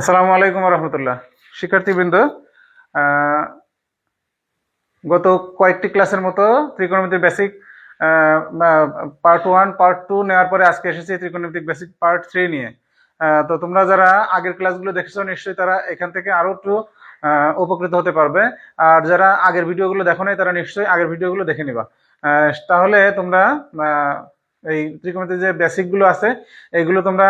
আসসালামু আলাইকুম রহমতুল্লাহ। শিক্ষার্থীবৃন্দ গত কয়েকটি ক্লাসের মতো ত্রিকোণমিতিক basic part one part two নেওয়ার পরে আজকে এসেছি ত্রিকোণমিতিক বেসিক পার্ট থ্রি নিয়ে। তো তোমরা যারা আগের ক্লাসগুলো দেখেছ, নিশ্চয়ই তারা এখান থেকে আরও একটু উপকৃত হতে পারবে। আর যারা আগের ভিডিওগুলো দেখো নাই, তারা নিশ্চয়ই আগের ভিডিওগুলো দেখে নিবা। তাহলে তোমরা এই ত্রিকোণমিতিক যে বেসিকগুলো আছে, এগুলো তোমরা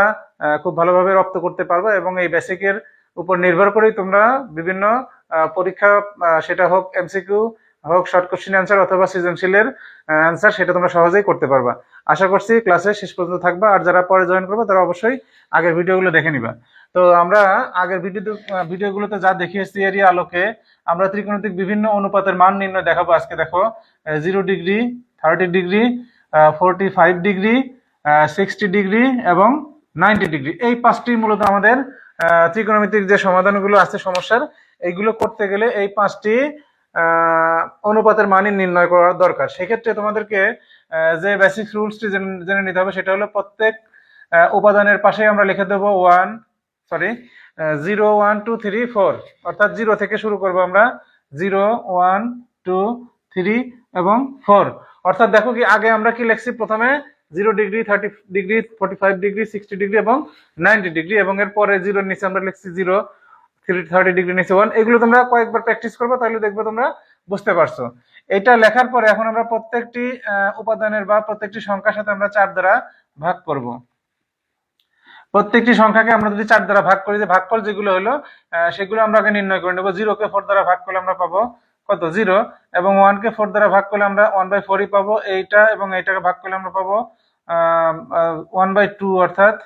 খুব ভালোভাবে রপ্ত করতে পারবে এবং এই বেসিকের উপর নির্ভর করেই তোমরা বিভিন্ন পরীক্ষা সেটা হোক এমসিকিউ হোক শর্ট কোশ্চেন অ্যান্সার অথবা সৃজনশীলের অ্যান্সার সেটা তোমরা সহজেই করতে পারবা। আশা করছি ক্লাসে শেষ পর্যন্ত থাকবা, আর যারা পরে জয়েন করবে, তারা অবশ্যই আগের ভিডিওগুলো দেখে নিবা। তো আমরা আগের ভিডিও ভিডিওগুলোতে যা দেখিয়েছি এরই আলোকে, আমরা ত্রিকোণমিতিক বিভিন্ন অনুপাতের মান নির্ণয় দেখাবো। আজকে দেখো zero degree thirty degree forty five degree sixty degree এবং নাইনটি ডিগ্রি এই পাঁচটি মূলত আমাদের ত্রিকোণমিতিক যে সমাধানগুলো আছে সমস্যার, এইগুলো করতে গেলে এই পাঁচটি অনুপাতের মানই নির্ণয় করার দরকার। সেক্ষেত্রে তোমাদেরকে যে বেসিক রুলসটি জেনে নিতে হবে, সেটা হলো প্রত্যেক উপাদানের পাশে আমরা লিখে দেবো one sorry zero one two three four অর্থাৎ জিরো থেকে শুরু করব আমরা জিরো ওয়ান টু থ্রি এবং ফোর অর্থাৎ দেখো কি, আগে আমরা কি লিখছি? প্রথমে zero degree thirty degree forty five degree sixty degree এবং নাইনটি ডিগ্রি এবং এর পরে জিরোর নিচে আমরা লিখছি জিরো থ্রি থার্টি ডিগ্রি নিচে ওয়ান এগুলো তোমরা কয়েকবার প্র্যাকটিস করবে, তাহলে দেখবে তোমরা বুঝতে পারছ। এটা লেখার পরে এখন আমরা প্রত্যেকটি উপাদানের বা প্রত্যেকটি সংখ্যার সাথে আমরা চার দ্বারা ভাগ করব। প্রত্যেকটি সংখ্যাকে আমরা যদি চার দ্বারা ভাগ করি, যে ভাগফল যেগুলো হলো সেগুলো আমরা আগে নির্ণয় করে নেব। জিরো কে ফোর দ্বারা ভাগ করলে আমরা পাবো কত? জিরো। এবং ওয়ানকে ফোর দ্বারা ভাগ করলে আমরা ওয়ান বাই ফোরই পাবো। এইটা এবং এইটাকে ভাগ করলে আমরা পাবো ওয়ান বাই টু অর্থাৎ,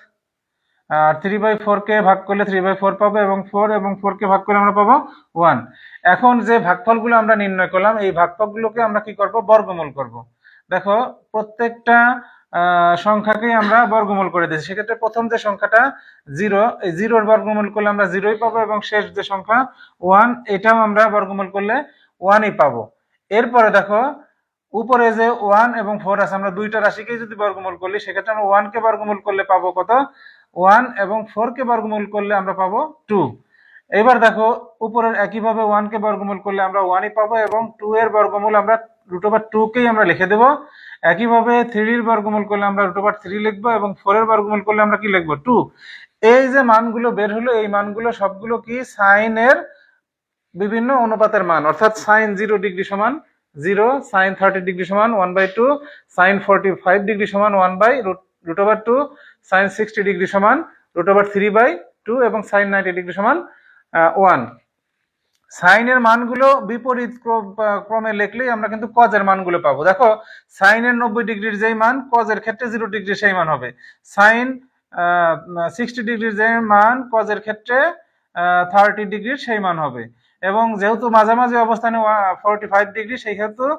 আর থ্রি বাই ফোর কে ভাগ করলে থ্রি বাই ফোর পাবো এবং ফোর এবং ফোর কে ভাগ করলে আমরা পাবো ওয়ান এখন যে ভাগফলগুলো আমরা নির্ণয় করলাম, এই ভাগফলগুলোকে আমরা কি করব? বর্গমূল করব। দেখো, প্রত্যেকটা সংখ্যাকেই আমরা বর্গমূল করে দিয়েছি। সেক্ষেত্রে প্রথম যে সংখ্যাটা জিরো এই জিরোর বর্গমূল করলে আমরা জিরোই পাবো এবং শেষ যে সংখ্যা ওয়ান এটাও আমরা বর্গমূল করলে ওয়ানই পাবো। এরপরে দেখো, উপরে যে ওয়ান এবং ফোর আছে, আমরা দুইটা রাশিকেই যদি বর্গমূল করলি সেক্ষেত্রে আমরা ওয়ান কে বর্গমূল করলে পাবো কত? ওয়ান এবং ফোর কে বর্গমূল করলে আমরা পাবো টু এবার দেখো, উপরের একইভাবে ওয়ান কে বর্গমূল করলে আমরা ওয়ানই পাবো এবং টু এর বর্গমূল আমরা রুট ওভার টু কেই আমরা লিখে দেবো। একইভাবে থ্রির বর্গমূল করলে আমরা রুট ওভার থ্রি লিখব এবং ফোর এর বর্গমূল করলে আমরা কি লিখব? টু এই যে মানগুলো বের হলো, এই মানগুলো সবগুলো কি? সাইনের বিভিন্ন অনুপাতের মান, অর্থাৎ সাইন জিরো ডিগ্রি সমান জিরো সাইন থার্টি ডিগ্রি সমান one by two sine forty five degree সমান one by root over two sine sixty degree সমান root over three by two এবং সাইন নাইনটি ডিগ্রি সমান ওয়ান সাইনের মানগুলো বিপরীত ক্রম- লিখলেই আমরা কিন্তু কজের মানগুলো পাবো। দেখো সাইনের নব্বই ডিগ্রির যেই মান কজের ক্ষেত্রে জিরো ডিগ্রি সেই মান হবে। সাইন সিক্সটি ডিগ্রির যে মান কজের ক্ষেত্রে থার্টি ডিগ্রির সেই মান হবে। এবং যেহেতু মাঝামাঝি অবস্থানে ফোরটি ফাইভ ডিগ্রি সেই ক্ষেত্রে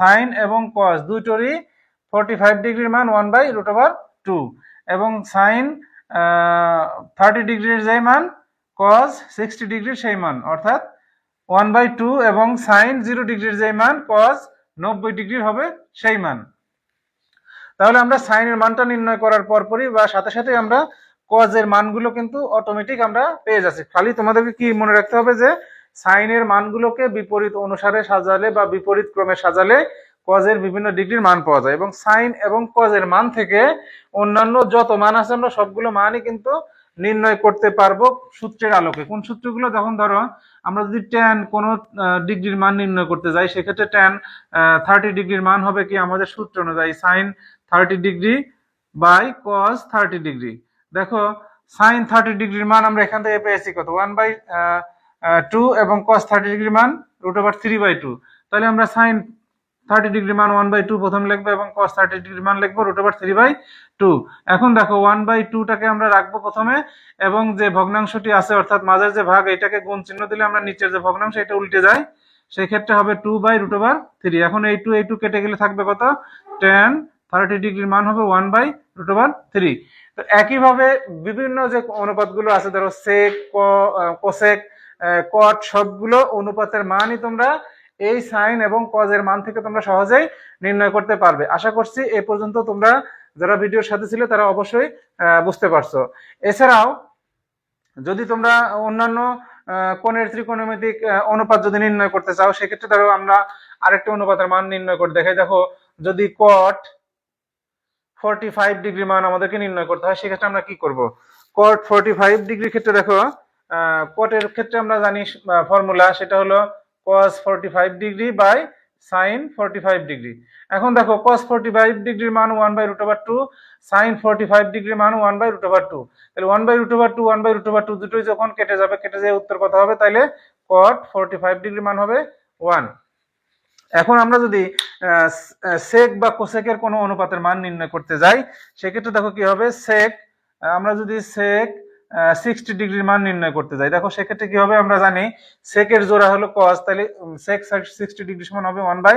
সাইন এবং কজ দুইটোরই ফোরটি ফাইভ ডিগ্রির মান one by root over two এবং সাইন থার্টি ডিগ্রির যে মান কজ সিক্সটি ডিগ্রির সেই মান, অর্থাৎ ওয়ান বাই টু এবং সাইন জিরো ডিগ্রির যে মান কজ নব্বই ডিগ্রির হবে সেই মান। তাহলে আমরা সাইনের মানটা নির্ণয় করার পরপরই বা সাথে সাথে আমরা কজের মানগুলো কিন্তু অটোমেটিক আমরা পেয়ে যাচ্ছি। খালি তোমাদেরকে কি মনে রাখতে হবে যে সাইনের মানগুলোকে বিপরীত অনুসারে সাজালে বা বিপরীত ক্রমে সাজালে কজের বিভিন্ন ডিগ্রির মান পাওয়া যায় এবং সাইন এবং কজের মান থেকে অন্যান্য যত মান আছে আমরা সবগুলো মানই কিন্তু নির্ণয় করতে পারব সূত্রের আলোকে। কোন সূত্রগুলো? যখন ধরো আমরা যদি ট্যান কোনো ডিগ্রির মান নির্ণয় করতে যাই, সেক্ষেত্রে ট্যান থার্টি ডিগ্রির মান হবে কি আমাদের সূত্র অনুযায়ী। Sine thirty degree by cos thirty degree. দেখো, সাইন থার্টি ডিগ্রির মান আমরা এখান থেকে পেয়েছি কত? ওয়ান বাই টু এবং কস থার্টি ডিগ্রি মান root over three by two তাহলে আমরা সাইন থার্টি ডিগ্রি মান ওয়ান বাই টু প্রথম লিখব এবং কস থার্টি ডিগ্রি মান লিখব root over three by two এখন দেখো ওয়ান বাই টুটাকে আমরা রাখব প্রথমে এবং যে ভগ্নাংশটি আছে, অর্থাৎ মাঝের যে ভাগ, এটাকে গুণ চিহ্ন দিলে আমরা নিচের যে ভগ্নাংশ, এটা উল্টে যায়। সেই ক্ষেত্রে হবে two by root over three এখন এই টু এই টু কেটে গেলে থাকবে কত? টেন থার্টি ডিগ্রির মান হবে one by root over three তো একইভাবে বিভিন্ন যে অনুপাতগুলো আছে, ধরো সেক কোসেক কট সবগুলো অনুপাতের মানই তোমরা এই সাইন এবং কজের মান থেকে তোমরা সহজেই নির্ণয় করতে পারবে। আশা করছি এ পর্যন্ত তোমরা যারা ভিডিওর সাথে ছিল তারা অবশ্যই বুঝতে পারছ। এছাড়াও যদি তোমরা অন্যান্য কোণের ত্রিকোণমিতিক অনুপাত যদি নির্ণয় করতে চাও, সেক্ষেত্রে ধরো আমরা আরেকটা অনুপাতের মান নির্ণয় করে দেখাই। দেখো, যদি কট ফোরটি ফাইভ ডিগ্রি মান আমাদেরকে নির্ণয় করতে হয়, সেক্ষেত্রে আমরা কি করব? কট ফোরটি ফাইভ ডিগ্রি ক্ষেত্রে দেখো কটের ক্ষেত্রে আমরা জানি ফর্মুলা সেটা হলো cos forty five degree by sine forty five degree এখন দেখো, cos ফোরটি ফাইভ ডিগ্রির মান one by root over two sine forty five ডিগ্রির মান one by root over two তাহলে one by root over two one by root over two দুটোই যখন কেটে যাবে, কেটে যায় উত্তর কত হবে, তাহলে cot ফোরটি ফাইভ ডিগ্রি মান হবে ওয়ান এখন আমরা যদি সেক বা কোসেকের কোনো অনুপাতের মান নির্ণয় করতে যাই, সেক্ষেত্রে দেখো কি হবে সেক আমরা যদি সেক সিক্সটি ডিগ্রির মান নির্ণয় করতে যাই দেখো, সেক্ষেত্রে কি হবে? আমরা জানি সেকের জোড়া হলো কজ তাহলে সেক সিক্সটি ডিগ্রি সমান হবে one by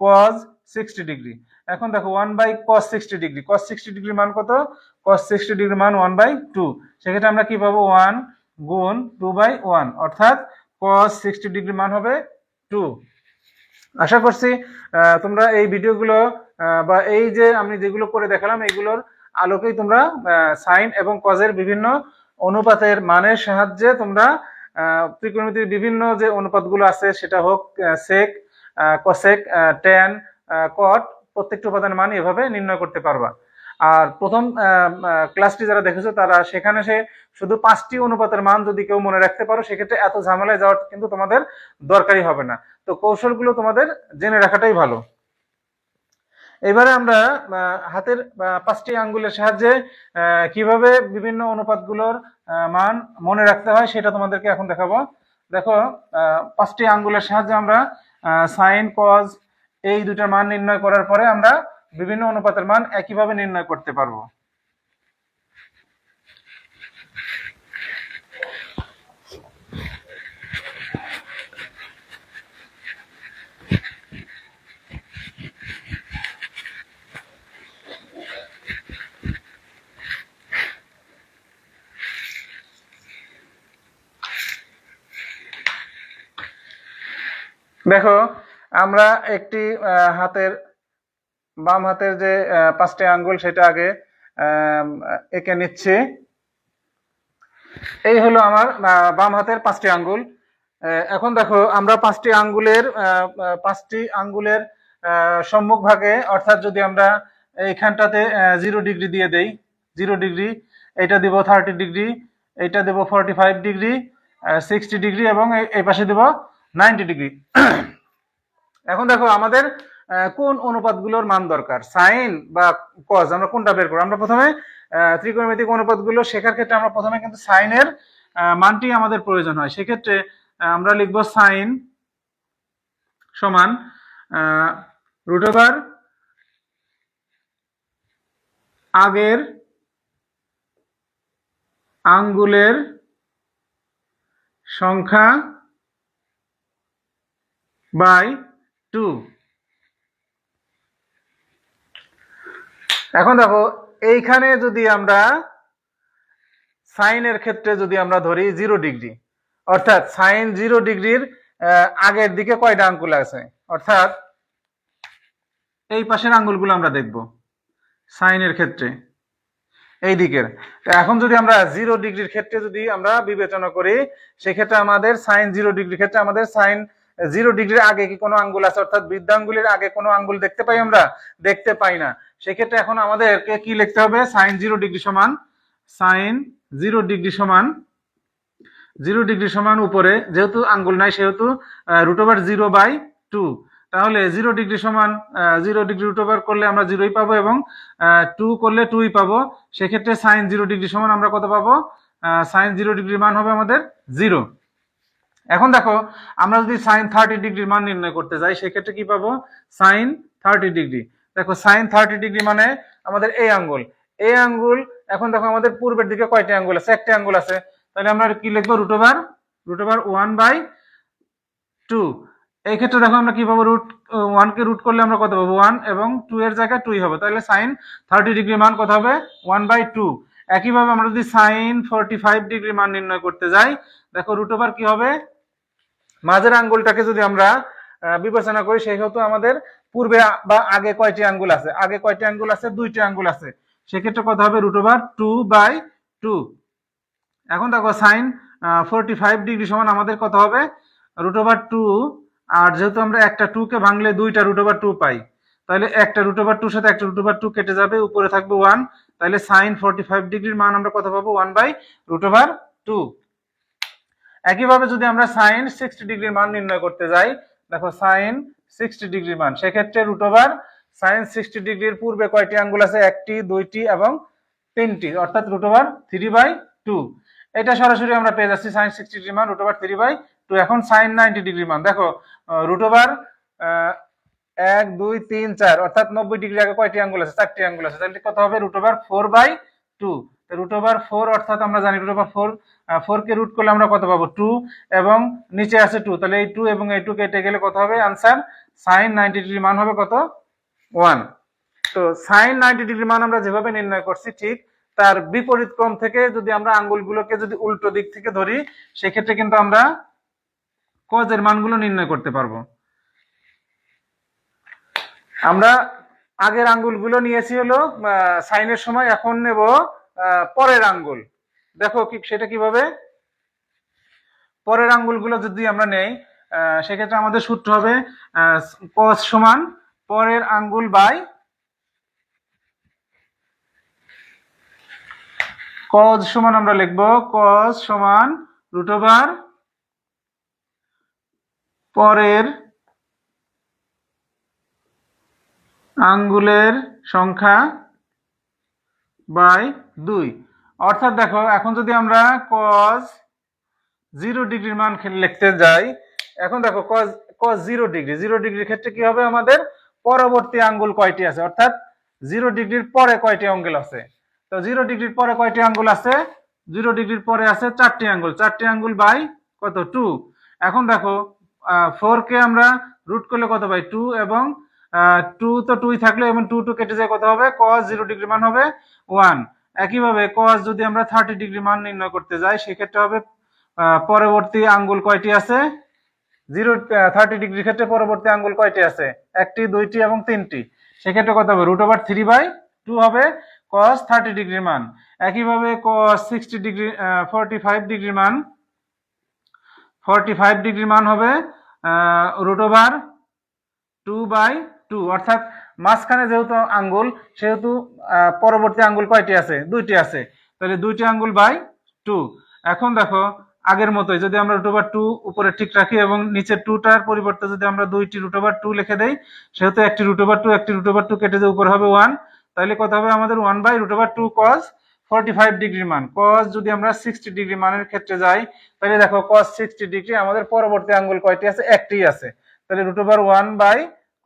cos sixty degree. এখন দেখো one by cos sixty degree. Cos sixty ডিগ্রির মান কত? কস সিক্সটি ডিগ্রির মান ওয়ান বাই টু সেক্ষেত্রে আমরা কি পাবো? ওয়ান গুণ টু বাই ওয়ান অর্থাৎ কস সিক্সটি ডিগ্রির মান হবে টু আশা করছি তোমরা এই ভিডিওগুলো বা এই যে আমি যেগুলো করে দেখালাম এগুলোর আলোকেই তোমরা সাইন এবং কজের বিভিন্ন অনুপাতের মানের সাহায্যে তোমরা ত্রিকোণমিতির বিভিন্ন যে অনুপাতগুলো আছে, সেটা হোক সেক কসেক ট্যান কট প্রত্যেকটা উপাদানের মান এভাবে নির্ণয় করতে পারবা। আর প্রথম ক্লাসটি যারা দেখেছ, তারা সেখানে সে শুধু পাঁচটি অনুপাতের মান যদি কেউ মনে রাখতে পারো, সেক্ষেত্রে এত ঝামেলায় যাওয়ার কিন্তু তোমাদের দরকারই হবে না। তো কৌশলগুলো তোমাদের জেনে রাখাটাই ভালো। এবারে আমরা হাতের পাঁচটি আঙ্গুলের সাহায্যে কীভাবে বিভিন্ন অনুপাতগুলোর মান মনে রাখতে হয় সেটা তোমাদেরকে এখন দেখাবো। দেখো পাঁচটি আঙ্গুলের সাহায্যে আমরা সাইন কজ এই দুটার মান নির্ণয় করার পরে আমরা বিভিন্ন অনুপাতের মান একইভাবে নির্ণয় করতে পারব। দেখো, আমরা একটি হাতের, বাম হাতের যে পাঁচটি আঙ্গুল সেটা আগে এঁকে নিচ্ছি। এই হলো আমার বাম হাতের পাঁচটি আঙ্গুল। এখন দেখো, আমরা পাঁচটি আঙ্গুলের পাঁচটি আঙ্গুলের সম্মুখ ভাগে অর্থাৎ যদি আমরা এইখানটাতে জিরো ডিগ্রি দিয়ে দেই, জিরো ডিগ্রি, এটা দিব থার্টি ডিগ্রি, এটা দেব forty five degree sixty degree এবং এই পাশে দেব নাইনটি ডিগ্রি। এখন দেখো আমাদের কোন অনুপাতগুলোর মান দরকার? সাইন বা কজ আমরা কোনটা বের করব? আমরা প্রথমে ত্রিকোণমিতিক অনুপাতগুলো শেখার ক্ষেত্রে আমরা প্রথমে কিন্তু সাইনের মানটি আমাদের প্রয়োজন হয়। সেক্ষেত্রে আমরা লিখব সাইন সমান আগের আঙ্গুলের সংখ্যা বাই টু। এখন দেখো, এইখানে যদি আমরা সাইনের ক্ষেত্রে যদি আমরা ধরি জিরো ডিগ্রি, অর্থাৎ সাইন জিরো ডিগ্রির আগের দিকে কয়টা আঙ্গুল আছে? অর্থাৎ এই পাশের আঙ্গুলগুলো আমরা দেখব, সাইনের ক্ষেত্রে, এই দিকের। এখন যদি আমরা জিরো ডিগ্রির ক্ষেত্রে যদি আমরা বিবেচনা করি, সেক্ষেত্রে আমাদের সাইন জিরো ডিগ্রির ক্ষেত্রে আমাদের সাইন জিরো ডিগ্রির আগে কি কোনো আঙ্গুল আছে? অর্থাৎ বৃদ্ধাঙ্গুলের আগে কোনো আঙ্গুল দেখতে পাই আমরা? দেখতে পাই না। সেক্ষেত্রে এখন আমাদেরকে কি লিখতে হবে? সাইন জিরো ডিগ্রি সমান সাইন জিরো ডিগ্রি সমান জিরো ডিগ্রি সমান উপরে, যেহেতু আঙ্গুল নাই, সেহেতু root over zero by two তাহলে জিরো ডিগ্রি সমান জিরো ডিগ্রি রুট ওভার করলে আমরা জিরোই পাবো এবং টু করলে টুই পাবো। সেক্ষেত্রে সাইন জিরো ডিগ্রি সমান আমরা কত পাবো? সাইন জিরো ডিগ্রি মান হবে আমাদের জিরো এখন দেখো, আমরা যদি সাইন থার্টি ডিগ্রির মান নির্ণয় করতে যাই, সেক্ষেত্রে কি পাবো? সাইন থার্টি ডিগ্রি দেখো সাইন থার্টি ডিগ্রি মানে আমাদের এই আঙ্গুল এই আঙ্গুল এখন দেখো আমাদের পূর্বের দিকে কয়টি আঙ্গুল আছে? একটা আঙ্গুল আছে। তাহলে আমরা কি লিখব? Root over root over one by two এই ক্ষেত্রে দেখো আমরা কি পাবো? রুট ওয়ান কে রুট করলে আমরা কত পাবো? ওয়ান এবং টু এর জায়গায় টুই হবে। তাহলে সাইন থার্টি ডিগ্রি মান কত হবে? ওয়ান বাই টু একইভাবে আমরা যদি সাইন ফোরটি ফাইভ ডিগ্রি মান নির্ণয় করতে যাই, দেখো রুট ওভার কি হবে? মাঝের আঙ্গুলটাকে যদি আমরা বিবেচনা করি সেই হতো আমাদের পূর্বে বা আগে কয়টি আঙ্গুল আছে? আগে কয়টি আঙ্গুল আছে? দুইটি আঙ্গুল আছে। সেক্ষেত্রে কত হবে root over two by two এখন দেখো সাইন ফোরটি ফাইভ ডিগ্রি সমান আমাদের কত হবে? রুট ওভার টু আর যেহেতু আমরা একটা টু কে ভাঙলে দুইটা রুট ওভার টু পাই, তাহলে একটা রুট ওভার টুর সাথে একটা রুট ওভার টু কেটে যাবে, উপরে থাকবে ওয়ান তাহলে সাইন ফোরটি ফাইভ ডিগ্রির মান আমরা কত পাবো? One by root over two একইভাবে যদি আমরা সাইন সিক্সটি ডিগ্রির মান নির্ণয় করতে যাই, দেখো সাইন সিক্সটি ডিগ্রির মান, সেক্ষেত্রে রুট ওভার সাইন সিক্সটি ডিগ্রির পূর্বে কয়টি আঙ্গুল আছে? একটি, দুইটি এবং তিনটি, অর্থাৎ root over three by two এটা সরাসরি আমরা পেয়ে যাচ্ছি সাইন সিক্সটি ডিগ্রি মান root over three by two এখন সাইন নাইনটি ডিগ্রি মান, দেখো রুট ওভার এক, দুই, তিন, চার, অর্থাৎ নব্বই ডিগ্রি আগে কয়টি আঙ্গুল আছে? চারটি আঙ্গুল আছে। তাহলে কত হবে? Root over four by two root over four অর্থাৎ আমরা জানি রুট ওভার ফোর ফোর কে রুট করলে আমরা কত পাবো? টু এবং নিচে আছে টু তাহলে এই টু এবং এই টু কেটে গেলে কত হবে? আনসার সাইন নাইনটি ডিগ্রি মান হবে কত? ওয়ান তো সাইন নাইনটি ডিগ্রি মান আমরা যেভাবে নির্ণয় করছি, ঠিক তার বিপরীত ক্রম থেকে যদি আমরা আঙ্গুলগুলোকে যদি উল্টো দিক থেকে ধরি, সেক্ষেত্রে কিন্তু আমরা কজের মানগুলো নির্ণয় করতে পারব। আমরা আগের আঙ্গুলগুলো নিয়েছি হলো সাইনের সময়, এখন নেব পরের আঙ্গুল। দেখো কি সেটা কীভাবে? পরের আঙ্গুলগুলো যদি আমরা নেই সেক্ষেত্রে আমাদের সূত্র হবে কস সমান পরের আঙ্গুল বাই কজ সমান আমরা লিখব কজ সমান রুট ওভার পরের আঙ্গুলের সংখ্যা বাই দুই। অর্থাৎ দেখো, এখন যদি আমরা কজ জিরো ডিগ্রির মান লিখতে যাই, এখন দেখো cos cos zero degree zero ডিগ্রির ক্ষেত্রে কি হবে? আমাদের পরবর্তী আঙ্গুল কয়টি আছে? অর্থাৎ জিরো ডিগ্রির পরে কয়টি আঙ্গুল আছে? তো জিরো ডিগ্রির পরে কয়টি আঙ্গুল আছে? জিরো ডিগ্রির পরে আছে চারটি আঙ্গুল। চারটি আঙ্গুল বাই কত? টু এখন দেখো ফোর কে আমরা রুট করলে কত পাই টু এবং টু তো টুই থাকলে এবং টু টু কেটে যায় কত হবে? কস জিরো ডিগ্রি মান হবে ওয়ান একইভাবে কস যদি আমরা থার্টি ডিগ্রি মান নির্ণয় করতে যাই, সেক্ষেত্রে হবে পরবর্তী আঙ্গুল কয়টি আছে? জিরো থার্টি ডিগ্রি ক্ষেত্রে পরবর্তী আঙ্গুল কয়টি আছে? একটি, দুইটি এবং তিনটি। সেক্ষেত্রে কত হবে? Root over three by two হবে কস থার্টি ডিগ্রির মান। একইভাবে cos sixty degree forty five ডিগ্রির মান ফোরটি ফাইভ ডিগ্রির মান হবে root over two by two অর্থাৎ মাঝখানে যেহেতু আঙ্গুল, সেহেতু পরবর্তী আঙ্গুল কয়টি আছে? দুইটি আছে। তাহলে দুইটি আঙ্গুল বাই টু। এখন দেখো, আগের মতোই যদি আমরা রুট ওভার টু উপরে ঠিক রাখি এবং নিচে টুটার পরিবর্তে যদি আমরা দুইটি রুট ওভার টু লিখে দেই, সেহেতু একটি রুট ওভার টু একটি রুট ওভার টু কেটে যে উপরে হবে ওয়ান তাহলে কত হবে? আমাদের one by root over two cos forty five degree মান। কজ যদি আমরা সিক্সটি ডিগ্রি মানের ক্ষেত্রে যাই, তাহলে দেখো কজ সিক্সটি ডিগ্রি আমাদের পরবর্তী আঙ্গুল কয়টি আছে? একটি আছে। তাহলে রুট ওভার ওয়ান বাই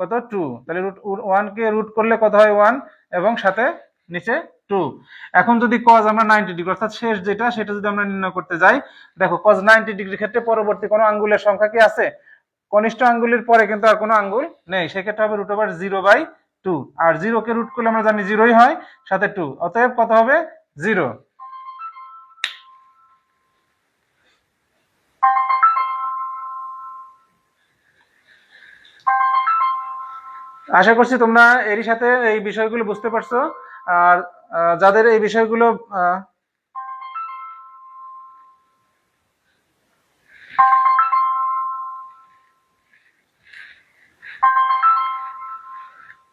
কত? টু তাহলে রুট ওয়ান কে রুট করলে কত হয়? ওয়ান এবং সাথে নিচে টু এখন যদি কজ আমরা নাইনটি ডিগ্রি অর্থাৎ শেষ যেটা, সেটা যদি আমরা নির্ণয় করতে যাই, দেখো কজ নাইনটি ডিগ্রি ক্ষেত্রে পরবর্তী কোনো আঙ্গুলের সংখ্যা কি আছে? কনিষ্ঠ আঙ্গুলের পরে কিন্তু আর কোনো আঙ্গুল নেই। সেক্ষেত্রে হবে root over zero by two R zero কে রুট করলে আমরা জানি জিরোই হয়, সাথে টু অতএব কত হবে? জিরো আশা করছি তোমরা এরই সাথে এই বিষয়গুলো বুঝতে পারছ। আর যাদের এই বিষয়গুলো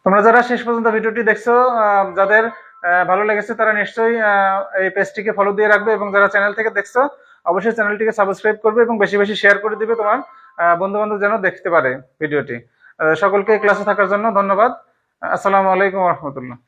তোমরা যারা শেষ পর্যন্ত ভিডিওটি দেখছ যাদের ভালো লেগেছে তারা নিশ্চয়ই এই পেজটিকে ফলো দিয়ে রাখবে এবং যারা চ্যানেল থেকে দেখছ, অবশ্যই চ্যানেলটিকে সাবস্ক্রাইব করবে এবং বেশি বেশি শেয়ার করে দিবে তোমার বন্ধু বান্ধব যেন দেখতে পারে ভিডিওটি। সকলকে ক্লাসে থাকার জন্য ধন্যবাদ। আসসালামু আলাইকুম রহমতুল্লাহ।